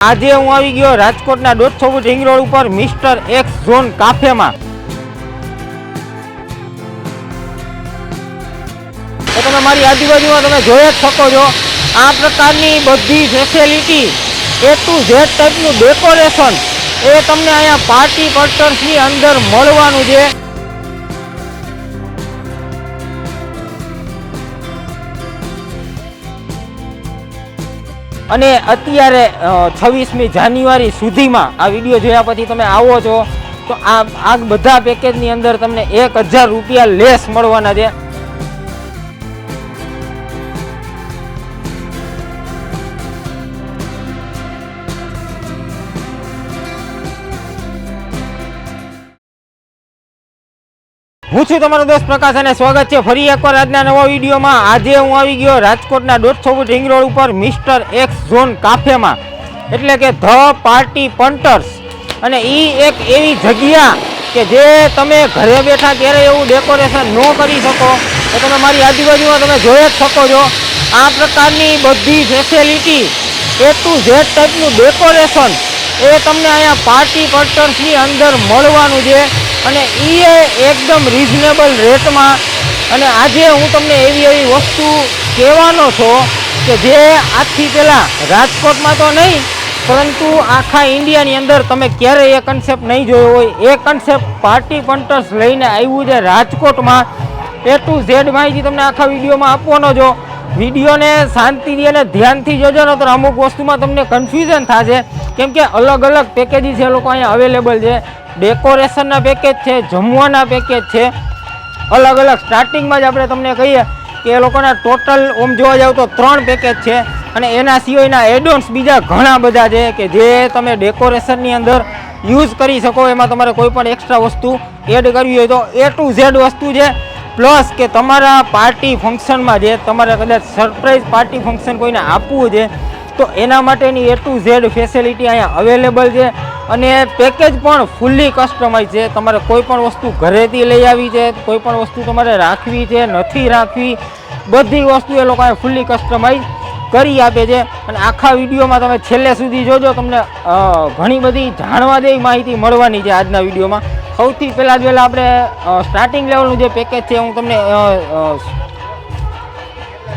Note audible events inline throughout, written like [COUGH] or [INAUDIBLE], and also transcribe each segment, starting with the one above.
આજે હું આવી ગયો રાજકોટના ફૂટ રિંગ રોડ ઉપર મિસ્ટર એક્સ ઝોન કાફેમાં. તો તમે મારી આજુબાજુમાં તમે જોઈ જ શકો છો, આ પ્રકારની બધી ફેસિલિટી એ ટુ ઝેડ ટાઈપનું ડેકોરેશન એ તમને અહીંયા પાર્ટી કલ્ચર્સની અંદર મળવાનું છે. અને અત્યારે છવ્વીસમી જાન્યુઆરી સુધીમાં આ વીડિયો જોયા પછી તમે આવો છો, તો આ આ બધા પેકેજની અંદર તમને એક હજાર રૂપિયા લેસ મળવાના છે. હું છું તમારો દોસ્ત પ્રકાશ અને સ્વાગત છે ફરી એકવાર આજના નવા વિડીયોમાં. આજે હું આવી ગયો રાજકોટના દોઢસો ફૂટ રિંગ રોડ ઉપર મિસ્ટર એક્સ ઝોન કાફેમાં. એટલે કે ધ પાર્ટી પંટર્સ. અને એ એક એવી જગ્યા કે જે તમે ઘરે બેઠા ક્યારે એવું ડેકોરેશન ન કરી શકો. તો તમે મારી આજુબાજુમાં તમે જોઈ જ શકો છો. આ પ્રકારની બધી ફેસિલિટી એ ટુ ઝેડ ટાઈપનું ડેકોરેશન એ તમને અહીંયા પાર્ટી પલ્ટર્સની અંદર મળવાનું છે. અને એ એકદમ રિઝનેબલ રેટમાં. અને આજે હું તમને એવી એવી વસ્તુ કહેવાનો છો કે જે આજથી પહેલાં રાજકોટમાં તો નહીં, પરંતુ આખા ઇન્ડિયાની અંદર તમે ક્યારેય એ કન્સેપ્ટ નહીં જોયો હોય. એ કન્સેપ્ટ પાર્ટી પંટર્સ લઈને આવ્યું છે રાજકોટમાં. એ ટુ ઝેડ માહિતી તમને આખા વિડીયોમાં આપવાનો છો. વિડીયોને શાંતિથી અને ધ્યાનથી જોજો ને તો અમુક વસ્તુમાં તમને કન્ફ્યુઝન થશે. કેમ કે અલગ અલગ પેકેજીસ એ લોકો અહીંયા અવેલેબલ છે. ડેકોરેશનના પેકેજ છે, જમવાના પેકેજ છે. અલગ અલગ સ્ટાર્ટિંગમાં જ આપણે તમને કહીએ કે એ લોકોના ટોટલ ઓમ જોવા જાવ તો ત્રણ પેકેજ છે. અને એના સિવાયના એડોન્સ બીજા ઘણા બધા છે કે જે તમે ડેકોરેશનની અંદર યુઝ કરી શકો. એમાં તમારે કોઈ પણ એક્સ્ટ્રા વસ્તુ એડ કરવી હોય તો એ ટુ ઝેડ વસ્તુ છે. પ્લસ કે તમારા પાર્ટી ફંક્શનમાં જે તમારે કદાચ સરપ્રાઈઝ પાર્ટી ફંક્શન કોઈને આપવું છે, તો એના માટેની એ ટુ ઝેડ ફેસિલિટી અહીંયા અવેલેબલ છે. અને પેકેજ પણ ફૂલ્લી કસ્ટમાઇઝ છે. તમારે કોઈ પણ વસ્તુ ઘરેથી લઈ આવી છે, કોઈ પણ વસ્તુ તમારે રાખવી છે, નથી રાખવી, બધી વસ્તુ એ લોકોએ ફૂલ્લી કસ્ટમાઇઝ કરી આપે છે. અને આખા વિડીયોમાં તમે છેલ્લે સુધી જોજો, તમને ઘણી બધી જાણવા જેવી માહિતી મળવાની છે આજના વિડીયોમાં. સૌથી પહેલાં જ પહેલાં આપણે સ્ટાર્ટિંગ લેવલનું જે પેકેજ છે, હું તમને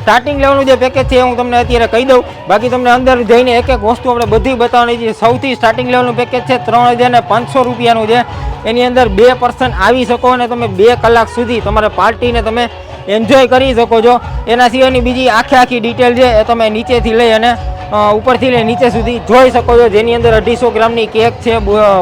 સ્ટાર્ટિંગ લેવાનું જે પેકેજ છે હું તમને અત્યારે કહી દઉં. બાકી તમને અંદર જઈને એક એક વસ્તુ આપણે બધી બતાવવાની છે. સૌથી સ્ટાર્ટિંગ લેવલનું પેકેજ છે ત્રણ હજાર ને પાંચસો રૂપિયાનું છે. એની અંદર બે પર્સન આવી શકો અને તમે બે કલાક સુધી તમારે પાર્ટીને તમે એન્જોય કરી શકો છો. એના સિવાયની બીજી આખી આખી ડિટેલ છે એ તમે નીચેથી લઈ અને ઉપરથી લઈ નીચે સુધી જોઈ શકો છો. જેની અંદર અઢીસો ગ્રામની કેક છે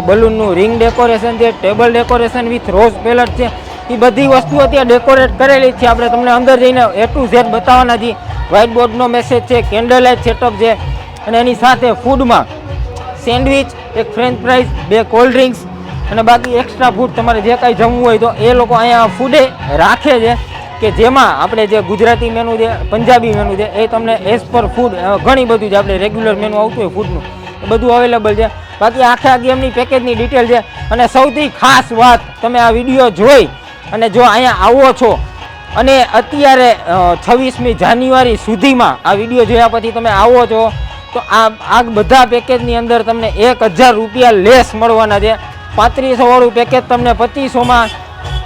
બલૂનનું રિંગ ડેકોરેશન છે ટેબલ ડેકોરેશન વિથ રોઝ પેલેટ છે. એ બધી વસ્તુઓ ત્યાં ડેકોરેટ કરેલી છે. આપણે તમને અંદર જઈને એ ટુ ઝેડ બતાવવાના છીએ. વ્હાઇટ બોર્ડનો મેસેજ છે કેન્ડલ લાઇટ સેટઅપ છે અને એની સાથે ફૂડમાં સેન્ડવિચ એક ફ્રેન્ચ ફ્રાઈઝ બે કોલ્ડ ડ્રિંક્સ અને બાકી એક્સ્ટ્રા ફૂડ તમારે જે કાંઈ જમવું હોય તો એ લોકો અહીંયા ફૂડે રાખે છે કે જેમાં આપણે જે ગુજરાતી મેનુ છે, પંજાબી મેનુ છે, એ તમને એઝ પર ફૂડ ઘણી બધું છે. આપણે રેગ્યુલર મેનુ આવતું હોય ફૂડનું એ બધું અવેલેબલ છે. બાકી આખે ગેમની પેકેજની ડિટેલ છે. અને સૌથી ખાસ વાત, તમે આ વીડિયો જોઈ અને જો અહીંયા આવો છો, અને અત્યારે છવ્વીસમી જાન્યુઆરી સુધીમાં આ વીડિયો જોયા પછી તમે આવો છો, તો આ આ બધા પેકેજની અંદર તમને એક હજાર રૂપિયા લેસ મળવાના છે. પાંત્રીસોવાળું પેકેજ તમને પચીસોમાં,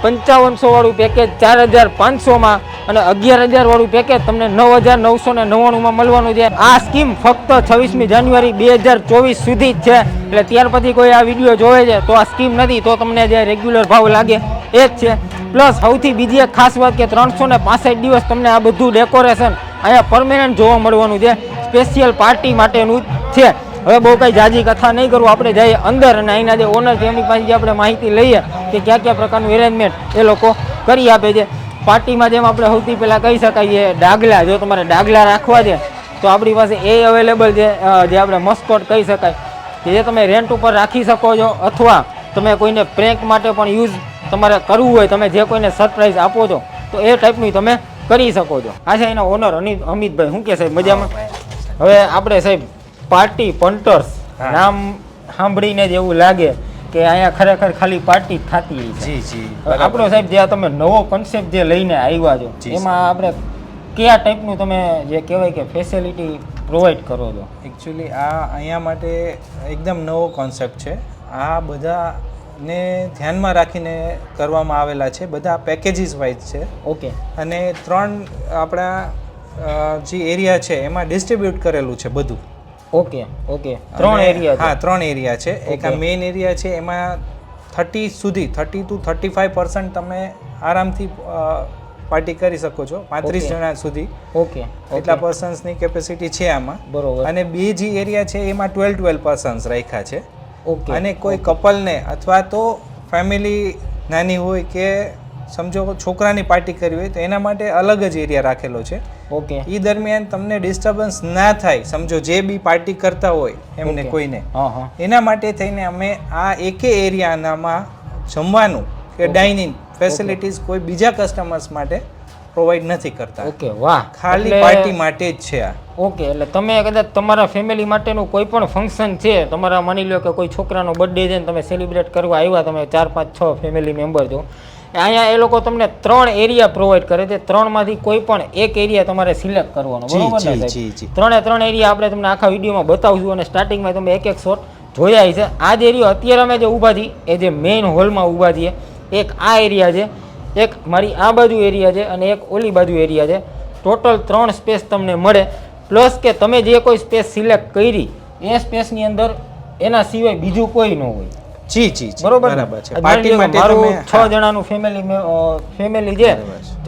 પંચાવનસોવાળું પેકેજ ચાર હજાર પાંચસોમાં અને અગિયાર હજારવાળું પેકેજ તમને નવ હજાર નવસો ને નવ્વાણુંમાં મળવાનું છે. આ સ્કીમ ફક્ત છવ્વીસમી જાન્યુઆરી બે હજાર ચોવીસ સુધી જ છે. એટલે ત્યાર પછી કોઈ આ વીડિયો જોવે છે, તો આ સ્કીમ નથી, તો તમને જે રેગ્યુલર ભાવ લાગે એ જ છે. પ્લસ સૌથી બીજી એક ખાસ વાત કે ત્રણસો ને પાસઠ દિવસ તમને આ બધું ડેકોરેશન અહીંયા પરમેનન્ટ જોવા મળવાનું છે. સ્પેશિયલ પાર્ટી માટેનું છે. હવે બહુ કંઈ જાજી કથા નહીં કરું. આપણે જઈએ અંદર અને અહીંના જે ઓનર છે, એમની પાસે આપણે માહિતી લઈએ કે કયા કયા પ્રકારનું એરેન્જમેન્ટ એ લોકો કરી આપે છે. પાર્ટીમાં જેમ આપણે સૌથી પહેલાં કહી શકાય ડાગલા. જો તમારે ડાગલા રાખવા છે, તો આપણી પાસે એ અવેલેબલ છે જે આપણે મસ્કોટ કહી શકાય. કે જે તમે રેન્ટ ઉપર રાખી શકો છો, અથવા તમે કોઈને પ્રેન્ક માટે પણ યુઝ તમારે કરવું હોય તમે જે કોઈને સરપ્રાઈઝ આપો છો તો એ ટાઈપનું તમે કરી શકો છો. આ છે એના ઓનર અનિત અમિતભાઈ શું કે સાહેબ મજામાં? હવે આપણે સાહેબ પાર્ટી પંટર્સ. નામ સાંભળીને જ એવું લાગે કે અહીંયા ખરેખર ખાલી પાર્ટી થતી હોય જી જી આપણો સાહેબ જે તમે નવો કોન્સેપ્ટ જે લઈને આવ્યા છો એમાં આપણે કયા ટાઈપનું તમે જે કહેવાય કે ફેસિલિટી પ્રોવાઈડ કરો છો? એકચ્યુઅલી આ અહીંયા માટે એકદમ નવો કોન્સેપ્ટ છે. આ બધાને ધ્યાનમાં રાખીને કરવામાં આવેલા છે બધા પેકેજીસ વાઇઝ છે. ઓકે. અને ત્રણ આપણા જે એરિયા છે એમાં ડિસ્ટ્રીબ્યુટ કરેલું છે બધું. Okay okay. ત્રણ એરિયા હા ત્રણ એરિયા છે. એક આ. મેઇન એરિયા છે એમાં થર્ટી સુધી thirty to thirty five percent તમે આરામથી પાર્ટી કરી શકો છો પાંત્રીસ જણા સુધી. ઓકે એટલા પર્સન્સની કેપેસિટી છે આમાં. બરોબર. અને બે જે એરિયા છે એમાં ટ્વેલ્વ ટ્વેલ્વ પર્સન્સ રાખ્યા છે. અને કોઈ કપલને અથવા તો ફેમિલી નાની હોય કે સમજો છોકરાની પાર્ટી કરવી હોય તો એના માટે અલગ જ એરિયા રાખેલો છે. ઓકે એ દરમિયાન તમને ડિસ્ટર્બન્સ ના થાય સમજો જે બી પાર્ટી કરતા હોય એમને કોઈને. એના માટે થઈને અમે આ એકે એરિયાનામાં જમવાનું કે ડાઇનિંગ ફેસિલિટીઝ કોઈ બીજા કસ્ટમર્સ માટે પ્રોવાઈડ નથી કરતા. ઓકે વાહ. ખાલી પાર્ટી માટે જ છે આ. ઓકે એટલે તમે કદાચ તમારા ફેમિલી માટેનું કોઈ પણ ફંક્શન છે તમારા માની લો કે કોઈ છોકરાનો બર્થડે છે ને તમે સેલિબ્રેટ કરવા આવ્યા તમે ચાર પાંચ છ ફેમિલી મેમ્બર છો અહીંયા એ લોકો તમને ત્રણ એરિયા પ્રોવાઈડ કરે છે. ત્રણમાંથી કોઈ પણ એક એરિયા તમારે સિલેક્ટ કરવાનો બરોબર ને. ત્રણે ત્રણ એરિયા આપણે તમને આખા વિડીયોમાં બતાવશું અને સ્ટાર્ટિંગમાં તમે એક એક શોટ જોયા છે આ જ એરિયો અત્યારે અમે જે ઊભા છીએ એ જે મેઇન હોલમાં ઊભા છીએ એક આ એરિયા છે. એક મારી આ બાજુ એરિયા છે અને એક ઓલી બાજુ એરિયા છે. ટોટલ ત્રણ સ્પેસ તમને મળે. પ્લસ કે તમે જે કોઈ સ્પેસ સિલેક્ટ કરી એ સ્પેસની અંદર એના સિવાય બીજું કોઈ ન હોય. જી જી બરોબર? બરાબર છે. પાર્ટી માટે મારું છ જણાનું ફેમિલી ફેમિલી છે.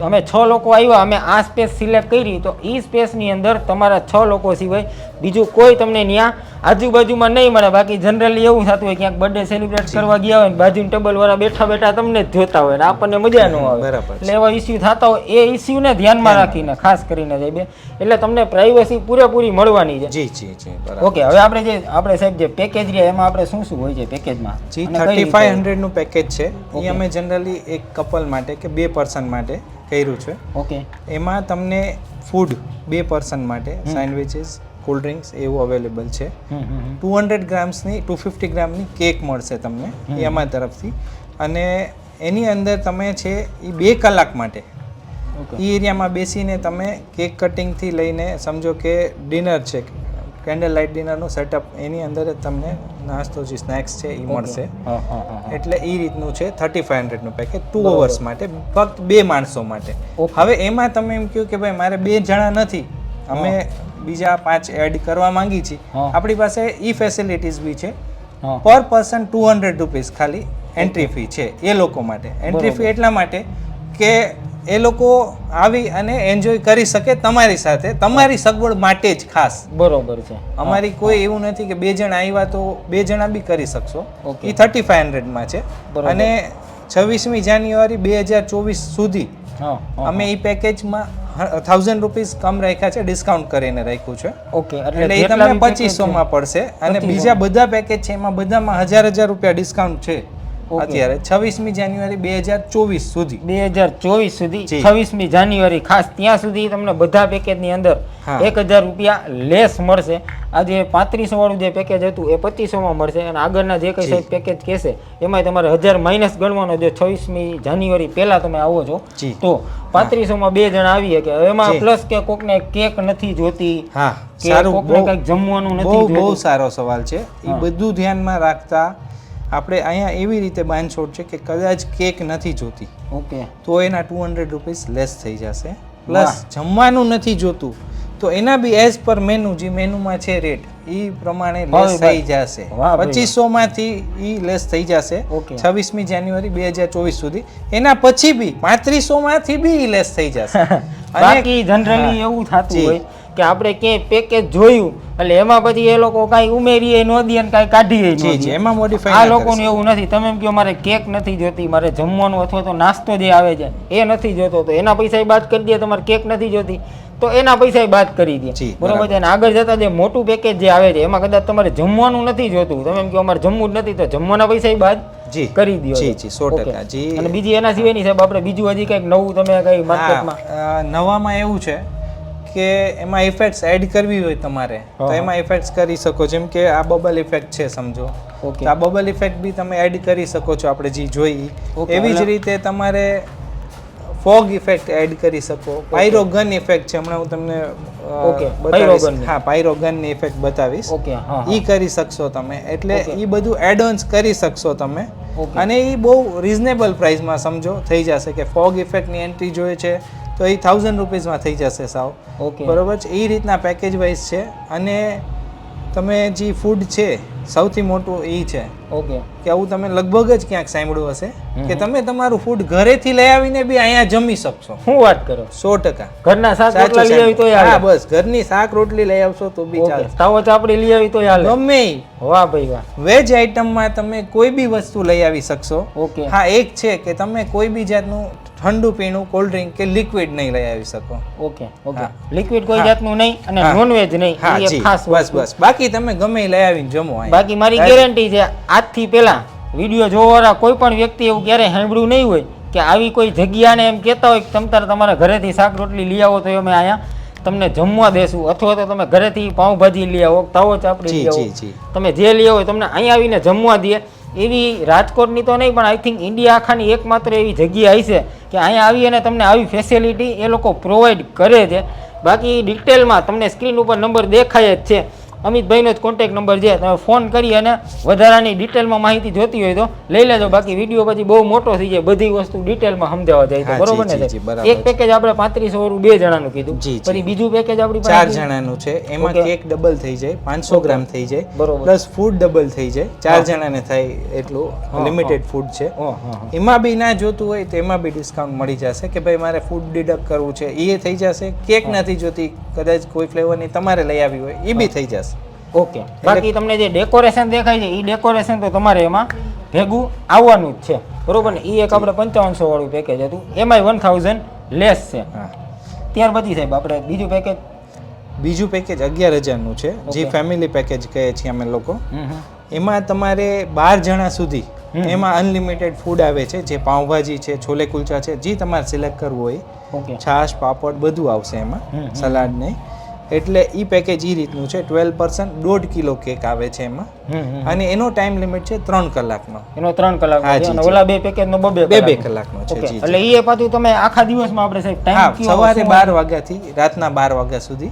અમે છ લોકો આવ્યા અમે આ સ્પેસ સિલેક્ટ કરી તો એ સ્પેસની અંદર તમારા છ લોકો સિવાય બીજું કોઈ તમને ત્યાં આજુબાજુમાં નહીં મળે. બાકી જનરલી એવું થતું હોય ક્યાંક બર્થડે સેલિબ્રેટ કરવા ગયા હોય બાજુ ટેબલ વાળા બેઠા બેઠા તમને જ જોતા હોય ને આપણને મજા ન આવે. બરાબર. એટલે એવા ઇસ્યુ થતા હોય એ ઇસ્યુને ધ્યાનમાં રાખીને ખાસ કરીને સાહેબ એટલે તમને પ્રાઇવસી પૂરેપૂરી મળવાની છે. જી જી જી ઓકે હવે આપણે જે આપણે સાહેબ જે પેકેજ રહ્યા એમાં આપણે શું શું હોય છે પેકેજમાં જી થર્ટી? ફાઈવ હંડ્રેડનું પેકેજ છે. એ અમે જનરલી એક કપલ માટે કે બે પર્સન માટે કર્યું છે. ઓકે એમાં તમને ફૂડ બે પર્સન માટે સેન્ડવિચીસ કોલ્ડ ડ્રિંક્સ એવું અવેલેબલ છે. ટુ હંડ્રેડ ગ્રામ્સની ટુ ફિફ્ટી ગ્રામની કેક મળશે તમને એ અમારી તરફથી. અને એની અંદર તમે છે એ બે કલાક માટે. એ એરિયામાં બેસીને તમે કેક કટિંગથી લઈને સમજો કે ડિનર છે કેન્ડલ લાઇટ ડિનરનું સેટઅપ એની અંદર જ તમને નાસ્તો જે સ્નેક્સ છે એ મળશે. એટલે એ રીતનું છે થર્ટી ફાઈવ હંડ્રેડનું પેકેજ ટુ અવર્સ માટે ફક્ત બે માણસો માટે. હવે એમાં તમે એમ કહ્યું કે ભાઈ મારે બે જણા નથી. અમે બીજા પાંચ એડ કરવા માંગી છીએ. આપણી પાસે ઈ ફેસિલિટીઝ બી છે. Per person two hundred rupees ખાલી એન્ટ્રી ફી છે એ લોકો માટે. એન્ટ્રી ફી એટલા માટે કે એ લોકો આવી અને એન્જોય કરી શકે તમારી સાથે. તમારી સગવડ માટે જ ખાસ. બરોબર છે. અમારી કોઈ એવું નથી કે બે જણ આવ્યા તો બે જણા બી કરી શકશો. એ થર્ટી ફાઈવ હંડ્રેડમાં છે. અને છવ્વીસમી જાન્યુઆરી બે હજાર ચોવીસ સુધી. અમે એ પેકેજમાં થાઉઝન્ડ રૂપીઝ કમ રાખ્યા છે ડિસ્કાઉન્ટ કરીને રાખ્યું છે. ઓકે એટલે એ તમને બી પચીસો માં પડશે. અને બીજા બધા પેકેજ છે એમાં બધામાં હજાર હજાર રૂપિયા ડિસ્કાઉન્ટ છે. અત્યારે છવ્વીસમી જાન્યુઆરી બે હજાર ચોવીસ સુધી. બે હજાર ચોવીસ સુધી છવ્વીસમી જાન્યુઆરી ખાસ ત્યાં સુધી તમને બધા પેકેજની અંદર એક હજાર રૂપિયા લેસ મળશે. આ જે પાંત્રીસો વાળું જે પેકેજ હતું એ પચીસોમાં મળશે અને આગળના જે કંઈ સાહેબ પેકેજ કહેશે એમાં તમારે હજાર માઇનસ ગણવાનો જો છવ્વીસમી જાન્યુઆરી પહેલા તમે આવો છો. તો પાંત્રીસોમાં બે જણા આવીએ કે એમાં પ્લસ કે કોકને કેક નથી જોતી હા કે કોકને કંઈક જમવાનું નથી બહુ સારો સવાલ છે. એ. બધું ધ્યાનમાં રાખતા આપણે અહીંયા એવી રીતે બાંધછોડ છે કે કદાચ કેક નથી જોતી. ઓકે. તો એના ટુ હંડ્રેડ રૂપીસ લેસ થઈ જશે. પ્લસ જમવાનું નથી જોતું. તો એના બી એઝ પર મેનુ જે મેનુમાં છે રેટ એ પ્રમાણે લેસ. થઈ જશે. પચીસો માંથી એ લેસ થઈ જશે. છવ્વીસમી જાન્યુઆરી બે હજાર ચોવીસ સુધી. એના પછી બી પાંત્રીસો માંથી બી લેસ થઈ જશે. [LAUGHS] બાકી જનરલી એવું થતું હોય કે આપણે ક્યાંય પેકેજ જોયું એટલે એમાં પછી એ લોકો કાંઈ ઉમેરીએ ન દે ને કાંઈ કાઢીએ જી જી એમાં મોડિફાઈ આ લોકોનું એવું નથી. તમે એમ કહો મારે કેક નથી જોતી મારે જમવાનું અથવા તો નાસ્તો જે આવે છે એ નથી જોતો. તો એના પૈસા બાદ કરી દે તમારે કેક નથી જોતી. તો એના પૈસા બાદ કરી દે. બરોબર છે? અને આગળ જતા જે મોટું પેકેજ જે આવે છે એમાં કદાચ તમારે જમવાનું નથી જોતું. તમે એમ કહો અમારે જમવું જ નથી તો જમવાના પૈસા બાદ જી. કરી દો જી જી સો ટકા. જી. અને બીજી એના સિવાયની સાહેબ આપણે બીજું હજી કંઈક નવું તમે કઈ માર્કેટમાં નવામાં એવું છે કે એમાં ઇફેક્ટ્સ એડ કરવી હોય તમારે તો એમાં ઇફેક્ટ્સ કરી શકો. જેમ કે આ બબલ ઇફેક્ટ છે સમજો. ઓકે. આ બબલ ઇફેક્ટ બી તમે એડ કરી શકો છો આપણે જે જોઈ. એવી જ રીતે તમારે ફોગ ઇફેક્ટ એડ કરી શકો. પાયરોગન ઇફેક્ટ છે હમણાં હું તમને ઓકે પાયરોગન. હા પાયરોગન ઇફેક્ટ બતાવીશ. ઓકે ઈ કરી શકશો તમે. એટલે. ઈ બધું એડવાન્સ કરી શકશો તમે. અને ઈ બહુ રિઝનેબલ પ્રાઇસમાં સમજો થઈ જશે કે ફોગ ઇફેક્ટની એન્ટ્રી જોઈએ છે તો એ થાઉઝન્ડ રૂપીઝમાં થઈ જશે સાવ. ઓકે બરોબર છે? એ રીતના પેકેજ વાઇઝ છે. અને તમે જે ફૂડ છે સૌથી મોટું એ છે ઓકે. કે આવું તમે લગભગ જ ક્યાંક સાંભળ્યું હશે કે તમે તમારું ફૂડ ઘરેથી લઈ આવીને બી અહીંયા જમી શકશો. શું વાત કરો? સો ટકા. ઘરના શાક રોટલા લઈ આવી તો હા બસ. ઘરની શાક રોટલી લઈ આવશો તો બી ચાલે. તાવો ચાપડી લઈ આવી તો ચાલે ગમે વાહ ભાઈ વાહ. વેજ આઈટમમાં તમે કોઈ બી વસ્તુ લઈ આવી શકશો. ઓકે. હા એક છે કે તમે કોઈ બી જાતનું ઠંડુ પીણું કોલ્ડ ડ્રિંક કે લિક્વિડ નહીં લઈ આવી શકો. Okay okay. લિક્વિડ કોઈ. જાતનું નહીં અને નોન વેજ નહીં. હા બસ બસ. બાકી તમે ગમે લઈ આવીને જમો અહીંયા. બાકી મારી ગેરંટી છે આજથી પહેલાં વીડિયો જોવાવાળા કોઈ પણ વ્યક્તિ એવું ક્યારેય સાંભળ્યું નહીં હોય કે આવી કોઈ જગ્યાને એમ કહેતા હોય કે તમ તારે તમારા ઘરેથી શાક રોટલી લઈ આવો તો અમે અહીંયા તમને જમવા દેશું. અથવા તો તમે ઘરેથી પાઉંભાજી લઈ આવો તાવો ચાપડી લઈ આવો. તમે જે લઈ આવો તમને અહીંયા આવીને જમવા દે. એવી રાજકોટની તો નહીં પણ આઈ થિંક ઇન્ડિયા આખાની એકમાત્ર એવી જગ્યા હશે કે અહીંયા આવી અને તમને આવી ફેસિલિટી એ લોકો પ્રોવાઈડ કરે છે. બાકી ડિટેલમાં તમને સ્ક્રીન ઉપર નંબર દેખાય જ છે. અમિતભાઈનો જ કોન્ટેક નંબર છે. તમે ફોન કરી અને વધારાની ડિટેલમાં માહિતી જોતી હોય તો લઈ લેજો. બાકી વીડિયો પછી બહુ મોટો થઈ જાય. બધી વસ્તુ ડિટેલમાં સમજાવવા જાય તો. બરોબર ને એક પેકેજ આપણે પાંત્રીસો વાળું બે જણાનું કીધું. પછી બીજું પેકેજ આપણી ચાર જણાનું છે. એમાં કેક ડબલ થઈ જાય પાંચસો ગ્રામ થઈ જાય બરોબર. પ્લસ ફૂડ ડબલ થઈ જાય. ચાર જણાને થાય એટલું લિમિટેડ ફૂડ છે. એમાં બી ના જોતું હોય તો એમાં બી ડિસ્કાઉન્ટ મળી જશે કે ભાઈ મારે ફૂડ ડિડક્ટ કરવું છે. એ થઈ જશે. કેક નથી જોતી. કદાચ કોઈ ફ્લેવરની તમારે લઈ આવી હોય એ બી થઈ જશે. ઓકે. બાકી તમને જે ડેકોરેશન દેખાય છે એ ડેકોરેશન તો તમારે એમાં ભેગું આવવાનું જ છે. બરોબર ને? એ એક આપણે પંચાવનસો વાળું પેકેજ હતું. એમાંય વન થાઉઝન્ડ લેસ છે. ત્યાર પછી સાહેબ આપણે બીજું પેકેજ બીજું પેકેજ અગિયાર હજારનું છે જે ફેમિલી પેકેજ કહે છીએ અમે લોકો. એમાં તમારે બાર જણા સુધી એમાં અનલિમિટેડ ફૂડ આવે છે જે પાઉંભાજી છે છોલે કુલચા છે જે તમારે સિલેક્ટ કરવું હોય છાશ પાપડ બધું આવશે એમાં. સલાડ ને એટલે એ પેકેજ એ રીતનું છે. ટ્વેલ્વ પર્સન્ટ દોઢ કિલો કેક આવે છે એમાં. અને એનો ટાઈમ લિમિટ છે ત્રણ કલાકનો. એનો ત્રણ કલાક અને ઓલા બે પેકેજનો બબે બે બે કલાકનો. છે એટલે એ પાછું તમે આખા દિવસમાં આપણે સાહેબ ટાઈમ સવારે બાર વાગ્યાથી રાતના બાર વાગ્યા સુધી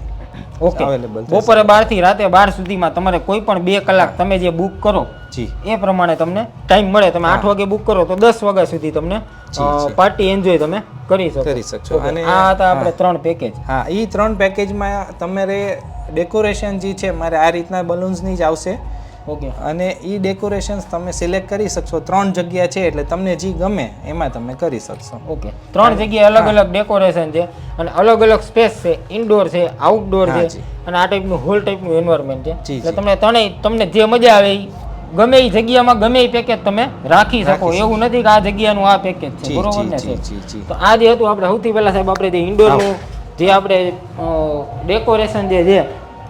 ઓકે. અવેલેબલ બપોરે બારથી રાતે બાર સુધીમાં તમારે કોઈ પણ બે કલાક તમે જે બુક કરો જી. એ પ્રમાણે તમને ટાઈમ મળે. તમે આઠ વાગે બુક કરો તો દસ વાગ્યા સુધી તમને. પાર્ટી એન્જોય તમે કરી શકો. કરી શકશો. અને આ હતા આપણે ત્રણ પેકેજ હા એ ત્રણ પેકેજમાં તમારે ડેકોરેશન જે છે મારે આ રીતના બલૂન્સની જ આવશે. ઓકે. અને એ ડેકોરેશન્સ તમે સિલેક્ટ કરી શકશો. ત્રણ જગ્યા છે એટલે તમને જે ગમે એમાં તમે કરી શકશો. ઓકે. ત્રણ જગ્યાએ અલગ અલગ ડેકોરેશન છે અને અલગ અલગ સ્પેસ છે. ઇન્ડોર છે આઉટડોર છે અને આ ટાઈપનું હોલ ટાઈપનું એન્વાયરમેન્ટ છે. એટલે. તમને ત્રણેય તમને જે મજા આવે ઈ ગમે એ જગ્યામાં ગમે એ પેકેજ તમે રાખી શકો. એવું નથી કે આ જગ્યાનું આ પેકેજ છે. બરોબર ને. તો આ જે હતું આપણે સૌથી પહેલા સાહેબ આપણે જે ઇન્ડોરનું જે આપણે ડેકોરેશન જે છે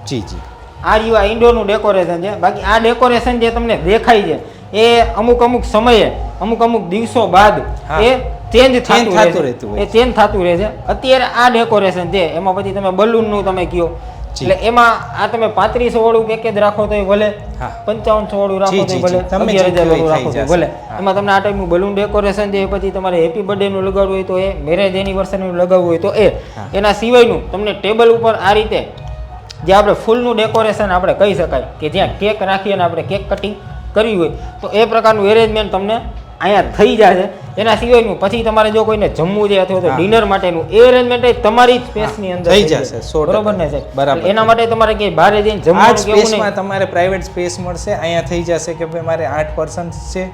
જી જી. આ રહ્યું આ ઇન્ડોરનું ડેકોરેશન છે. બાકી આ ડેકોરેશન જે તમને દેખાય છે એ અમુક અમુક સમયે અમુક અમુક દિવસો બાદ એ ચેન્જ થતું રહેતું એ ચેન્જ થતું રહે છે અત્યારે આ ડેકોરેશન છે. એમાં પછી તમે બલૂનનું તમે કયો. જી. એટલે એમાં આ તમે પાંત્રીસો વાળું પેકેજ રાખો તો ભલે પંચાવન પંચાવનસો વાળું રાખો તો ભલે અગિયાર હજાર વાળું રાખો તો ભલે. એમાં તમને આ ટાઈપનું બલૂન ડેકોરેશન છે પછી તમારે હેપી બર્થડેનું લગાડવું હોય તો એ મેરેજ એનિવર્સરીનું લગાવવું હોય તો એ. એના સિવાયનું તમને ટેબલ ઉપર આ રીતે જે આપણે ફૂલનું ડેકોરેશન આપણે કહી શકાય કે જ્યાં કેક રાખી અને આપણે કેક કટિંગ કરવી હોય તો એ પ્રકારનું એરેન્જમેન્ટ તમને અહીંયા થઈ જશે એના સિવાયનું પછી તમારે જો કોઈને જમવું છે અથવા તો ડિનર માટેનું એ અરેન્જમેન્ટ તમારી સ્પેસની અંદર થઈ જશે. બરોબર ને સાહેબ? બરાબર. એના માટે તમારે ક્યાંય બહાર જઈને જમવા જમવાનું કે સ્પેસમાં તમારે પ્રાઇવેટ સ્પેસ મળશે. અહીંયા થઈ જશે કે ભાઈ મારે આઠ પર્સન્સ છે.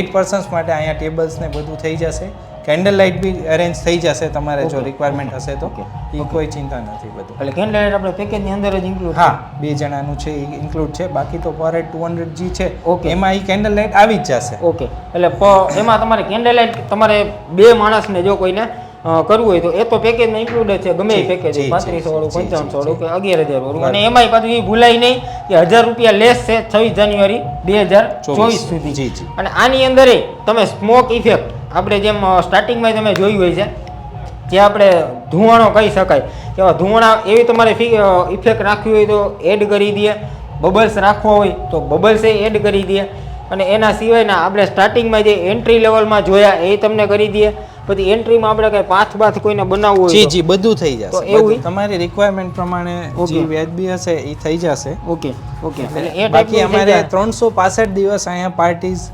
એટ પર્સન્સ માટે અહીંયા ટેબલ્સ ને બધું થઈ જશે. કેન્ડલ લાઇટ બી અરેન્જ થઈ જશે તમારે જો રિક્વાયરમેન્ટ હશે તો. એ કોઈ ચિંતા નથી બધું. એટલે કેન્ડલ લાઇટ આપણે પેકેજની અંદર જ ઇન્ક્લુડ હા બે જણાનું છે એ ઇન્ક્લુડ છે. બાકી તો પર હેડ ટુ હંડ્રેડ જી છે. ઓકે એમાં એ કેન્ડલ લાઇટ આવી જ જશે. ઓકે એટલે એમાં તમારે કેન્ડલ લાઇટ તમારે બે માણસને જો કોઈને કરવું હોય તો એ તો પેકેજમાં ઇન્ક્લુડ છે. ગમે એ પેકેજ પાંત્રીસો વાળું પંચાવનસો વાળું કે અગિયાર હજાર વાળું. અને એમાંય પાછું એ ભૂલાય નહીં કે હજાર રૂપિયા લેસ છે છવ્વીસ જાન્યુઆરી બે હજાર ચોવીસ સુધી. અને આની અંદર તમે સ્મોક ઇફેક્ટ આપણે જેમ સ્ટાર્ટિંગમાં તમે જોયું હોય છે જે આપણે ધુવાણો કહી શકાય. કે ધુવાણા એવી તમારે ઇફેક્ટ રાખવી હોય તો એડ કરી દઈએ. બબલ્સ રાખવો હોય તો બબલ્સ એ એડ કરી દઈએ. અને એના સિવાયના આપણે સ્ટાર્ટિંગમાં જે એન્ટ્રી લેવલમાં જોયા એ તમને કરી દઈએ. પછી એન્ટ્રીમાં આપણે કઈ પાથ બાથ કોઈને બનાવવું જી હોય જી બધું થઈ જશે. એવું તમારી રિક્વાયરમેન્ટ પ્રમાણે. જે વ્યાજબી હશે એ થઈ જશે. Okay okay. એટલે એ બાકી અમારે. ત્રણસો પાસઠ દિવસ અહીંયા પાર્ટીઝ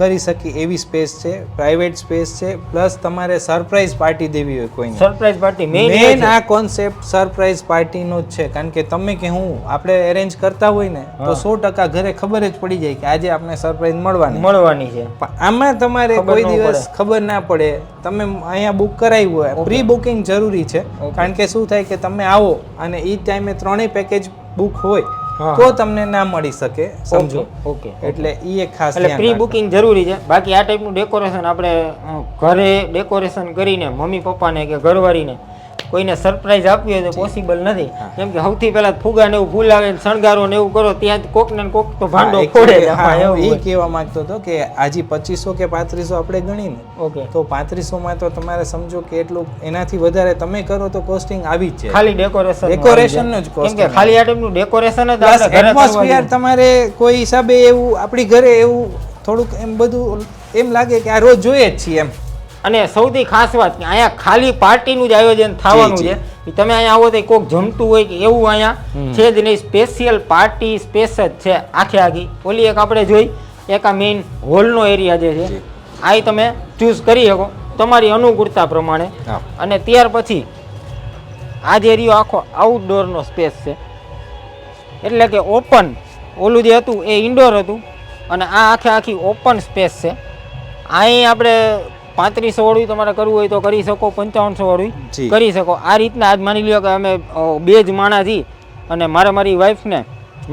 કરી શકી એવી સ્પેસ છે પ્રાઇવેટ સ્પેસ છે પ્લસ તમારે સરપ્રાઈઝ પાર્ટી દેવી હોય કોઈને. સરપ્રાઈઝ પાર્ટી મેઇન મેન આ કોન્સેપ્ટ સરપ્રાઈઝ પાર્ટીનો જ છે કારણ કે તમે કે હું આપણે અરેન્જ કરતા હોય ને તો સો ટકા ઘરે ખબર જ પડી જાય કે આજે આપણે સરપ્રાઈઝ મળવાની. મળવાની છે. આમાં તમારે કોઈ દિવસ ખબર ના પડે. તમે અહીંયા બુક કરાવ્યું હોય. પ્રી બુકિંગ જરૂરી છે. કારણ કે શું થાય કે તમે આવો અને એ ટાઈમે ત્રણેય પેકેજ બુક હોય. તો તમને ના મળી શકે સમજો? ઓકે એટલે એ એક ખાસ એટલે પ્રી બુકિંગ જરૂરી છે. બાકી આ ટાઈપનું ડેકોરેશન આપણે ઘરે ડેકોરેશન કરીને મમ્મી પપ્પાને કે ઘરવાળીને કોઈને સરપ્રાઈઝ આપવી હોય તો પોસિબલ નથી. કેમ કે સૌથી પહેલા ફુગા ને એવું ફૂલાવે શણગારો ને એવું કરો ત્યાં કોક ને કોક તો ભાંડો ફોડે એ કહેવા માંગતો હતો કે આજે પચીસો કે પાંત્રીસો આપણે ગણીને ઓકે તો પાંત્રીસોમાં તો તમારે સમજો કે એટલું એનાથી વધારે તમે કરો તો કોસ્ટિંગ આવી જ છે. ખાલી ડેકોરેશન ડેકોરેશનનું જ કોસ્ટ કે ખાલી આ ટાઈપનું ડેકોરેશન જ એટમોસ્ફિયર તમારે કોઈ હિસાબે એવું આપણી ઘરે એવું થોડુંક એમ બધું એમ લાગે કે આ રોજ જોઈએ જ છીએ એમ. અને સૌથી ખાસ વાત કે અહીંયા ખાલી પાર્ટીનું જ આયોજન થવાનું છે. કે તમે અહીંયા આવો તો કોક જમતું હોય કે એવું અહીંયા છે જ નહીં. સ્પેશિયલ પાર્ટી સ્પેસ જ છે આખે આખી. ઓલી એક આપણે જોઈ. એક આ મેઇન હોલનો એરિયા જે છે. આ તમે ચૂઝ કરી શકો. તમારી અનુકૂળતા પ્રમાણે. અને ત્યાર પછી આ જે એરિયો આખો આઉટડોરનો સ્પેસ છે. એટલે કે ઓપન ઓલું જે હતું એ ઇન્ડોર હતું. અને આ આખે આખી ઓપન સ્પેસ છે. અહીં આપણે પાંત્રીસો વાળું તમારે કરવું હોય તો કરી શકો પંચાવનસો વાળું કરી શકો. આ રીતના આજ માની લ્યો કે અમે બે જ માણા છીએ અને મારે મારી વાઈફને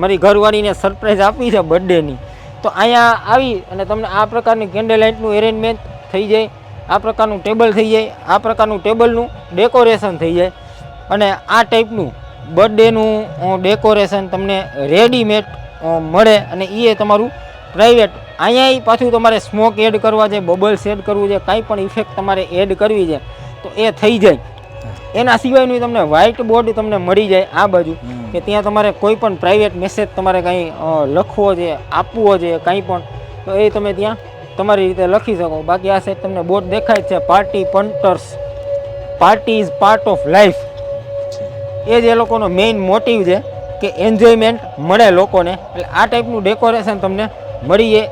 મારી ઘરવાળીને સરપ્રાઈઝ આપવી છે બર્થડેની તો અહીંયા આવી અને તમને આ પ્રકારની કેન્ડલ લાઇટનું એરેન્જમેન્ટ થઈ જાય આ પ્રકારનું ટેબલ થઈ જાય આ પ્રકારનું ટેબલનું ડેકોરેશન થઈ જાય. અને આ ટાઈપનું બર્થડેનું ડેકોરેશન તમને રેડીમેડ મળે અને એ તમારું પ્રાઇવેટ. અહીંયા પાછું તમારે સ્મોક એડ કરવા છે બબલ્સ એડ કરવું છે કાંઈ પણ ઇફેક્ટ તમારે એડ કરવી છે તો એ થઈ જાય. એના સિવાયનું તમને વ્હાઇટ બોર્ડ તમને મળી જાય આ બાજુ કે ત્યાં તમારે કોઈ પણ પ્રાઇવેટ મેસેજ તમારે કંઈ લખવો છે આપવો છે કાંઈ પણ તો એ તમે ત્યાં તમારી રીતે લખી શકો. બાકી આ સાઈડ તમને બોર્ડ દેખાય છે party punters party is part of life એ જ એ લોકોનો મેઇન મોટિવ છે કે એન્જોયમેન્ટ મળે લોકોને. એટલે આ ટાઈપનું ડેકોરેશન તમને મળી જાય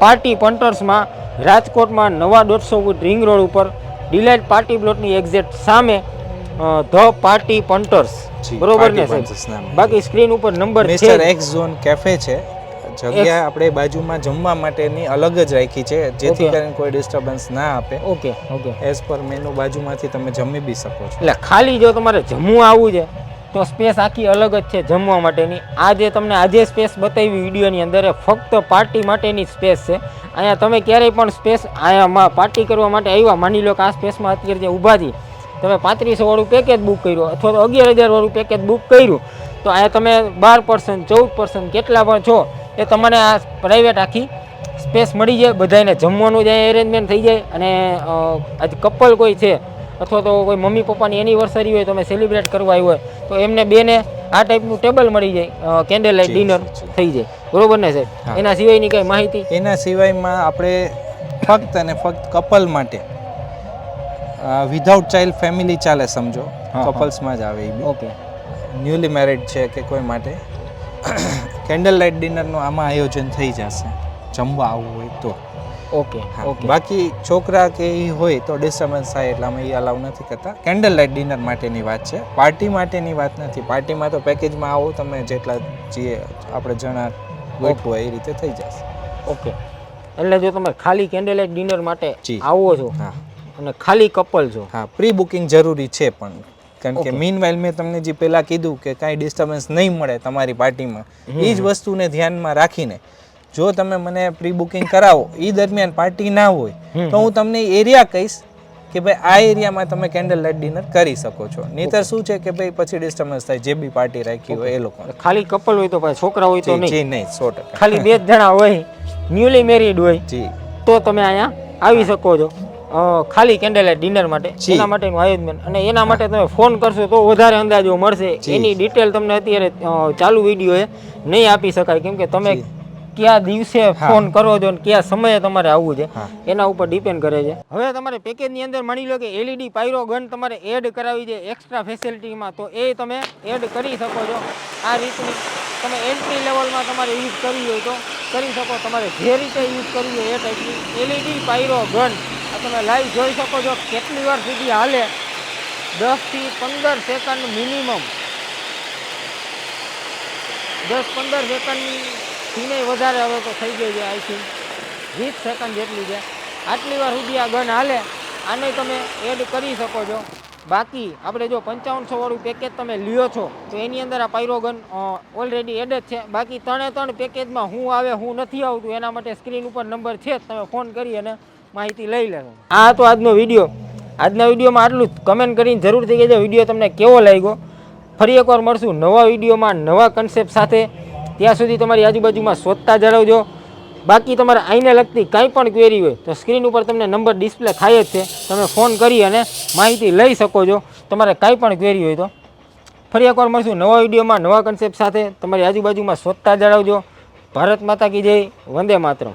પાર્ટી પંટર્સમાં રાજકોટમાં નવા દોઢસો ફૂટ રિંગ રોડ ઉપર ડિલાઇટ પાર્ટી પ્લોટની એક્ઝેક્ટ સામે ધ પાર્ટી પંટર્સ. જી, બરોબર ને સાહેબ? બાકી સ્ક્રીન ઉપર નંબર છે. એક્સ ઝોન કેફે છે. જગ્યા આપણે બાજુમાં જમવા માટેની અલગ જ રાખી છે. જેથી. કરીને કોઈ ડિસ્ટર્બન્સ ના આપે. Okay okay. As per menu બાજુમાંથી તમે જમી બી શકો છો. એટલે ખાલી જો તમારે જમવું આવવું છે તો સ્પેસ આખી અલગ જ છે જમવા માટેની. આ જે તમને આજે સ્પેસ બતાવી વિડીયોની અંદર ફક્ત પાર્ટી માટેની સ્પેસ છે. અહીંયા તમે ક્યારેય પણ સ્પેસ અહીંયા પાર્ટી કરવા માટે આવ્યા, માની લો કે આ સ્પેસમાં અત્યારે જે ઊભા છીએ, તમે પાંત્રીસોવાળું પેકેજ બુક કર્યું, અથવા તો અગિયાર હજાર વાળું પેકેજ બુક કર્યું, તો અહીંયા તમે બાર પર્સન્ટ ચૌદ પર્સન્ટ કેટલા પણ છો, એ તમને આ પ્રાઇવેટ આખી સ્પેસ મળી જાય બધાને જમવાનું જાય એરેન્જમેન્ટ થઈ જાય, અને કપલ કોઈ છે અથવા તો કોઈ મમ્મી પપ્પાની એનિવર્સરી હોય તમે સેલિબ્રેટ કરવા આવ્યું હોય તો એમને બેને આ ટાઈપનું ટેબલ મળી જાય કેન્ડલ લાઇટ ડિનર. થઈ જાય. બરોબર ને સાહેબ? એના સિવાયની કઈ માહિતી? એના સિવાયમાં આપણે ફક્ત અને ફક્ત કપલ માટે વિધાઉટ ચાઇલ્ડ ફેમિલી ચાલે સમજો. કપલ્સમાં જ આવે ઓકે. ન્યૂલી મેરિડ છે કે કોઈ માટે કેન્ડલ લાઇટ ડિનરનું આમાં આયોજન થઈ જશે. જમવા આવવું હોય તો. ઓકે. ઓકે. બાકી છોકરા કે એ હોય તો ડિસ્ટર્બન્સ થાય એટલે અમે એ અલાઉ નથી કરતા. કેન્ડલ લાઇટ ડિનર માટેની વાત છે. પાર્ટી માટેની વાત નથી. પાર્ટીમાં તો પેકેજમાં આવો તમે જેટલા જે આપણે જણા ગોઠવું હોય એ રીતે થઈ જશે. ઓકે. એટલે જો તમે ખાલી કેન્ડલ લાઇટ ડિનર માટે આવો છો હા. અને ખાલી કપલ છો. હા પ્રી બુકિંગ જરૂરી છે પણ. કારણ કે મીન વાઇલ મેં તમને જે પહેલાં કીધું કે કાંઈ ડિસ્ટર્બન્સ નહીં મળે તમારી પાર્ટીમાં એ જ વસ્તુને ધ્યાનમાં રાખીને જો તમે મને પ્રી બુકિંગ કરાવો એ દરમિયાન પાર્ટી ના હોય તો હું તમને એરિયા કહીશ કે ભાઈ આ એરિયામાં તમે કેન્ડલ લાઇટ ડિનર કરી શકો છો. નહીતર શું છે કે ભાઈ પછી ડિસ્ટર્બન્સ થાય જે બી પાર્ટી રાખી હોય એ લોકો ખાલી કપલ હોય તો ભાઈ છોકરા હોય તો નહીં. નહીં સો ટકા. ખાલી બે જ જણા હોય ન્યુલી મેરીડ હોય જી. તો તમે અહીંયા આવી શકો છો. ખાલી કેન્ડલ લાઇટ ડિનર માટે. એના માટેનું આયોજન. અને એના માટે તમે ફોન કરશો તો વધારે અંદાજો મળશે. એની ડિટેલ તમને અત્યારે ચાલુ વીડિયો એ નહીં આપી શકાય. કેમ કે તમે. કયા દિવસે ફોન કરો જોઈએ કયા સમયે તમારે આવવું છે એના ઉપર ડિપેન્ડ કરે છે. હવે તમારે પેકેજની અંદર માની લો કે એલઈડી પાયરો ગન તમારે એડ કરાવી છે એક્સ્ટ્રા ફેસિલિટીમાં તો એ તમે એડ કરી શકો છો. આ રીતની તમે એન્ટ્રી લેવલમાં તમારે યુઝ કરવી હોય તો કરી શકો. તમારે જે રીતે યુઝ કરવી હોય એ ટાઈપની એલઈડી પાયરો ગન આ તમે લાઈવ જોઈ શકો છો. કેટલી વાર સુધી હાલે? દસથી પંદર સેકન્ડ મિનિમમ દસ પંદર સેકન્ડથી નહીં વધારે હવે તો થઈ ગઈ છે આઈ થિંક. વીસ સેકન્ડ જેટલી છે. આટલી વાર સુધી આ ગન હાલે, આને તમે એડ કરી શકો છો. બાકી આપણે જો પંચાવનસો વાળું પેકેજ તમે લ્યો છો, તો એની અંદર આ પાયરો ગન ઓલરેડી એડ જ છે. બાકી ત્રણે ત્રણ પેકેજમાં હું આવે, હું નથી આવતું, એના માટે સ્ક્રીન ઉપર નંબર છે જ, તમે ફોન કરી અને માહિતી લઈ લેશો આ હતો આજનો વીડિયો આજના વિડીયોમાં આટલું જ. કમેન્ટ કરીને જરૂરથી કહેજો. વીડિયો તમને કેવો લાગ્યો? ફરી એકવાર મળશું નવા વિડીયોમાં નવા કન્સેપ્ટ સાથે. ત્યાં સુધી તમારી આજુબાજુમાં શોધતા જાળવજો. બાકી તમારે આઈને લગતી કાંઈ પણ ક્વેરી હોય, તો સ્ક્રીન ઉપર તમને નંબર ડિસ્પ્લે થાય જ છે. તમે ફોન કરી અને માહિતી લઈ શકો છો. તમારે કાંઈ પણ ક્વેરી હોય તો. ફરી એકવાર મળશું નવા વિડીયોમાં, નવા કન્સેપ્ટ સાથે. તમારી આજુબાજુમાં શોધતા જણાવજો ભારત માતા કી જય, વંદે માતરમ.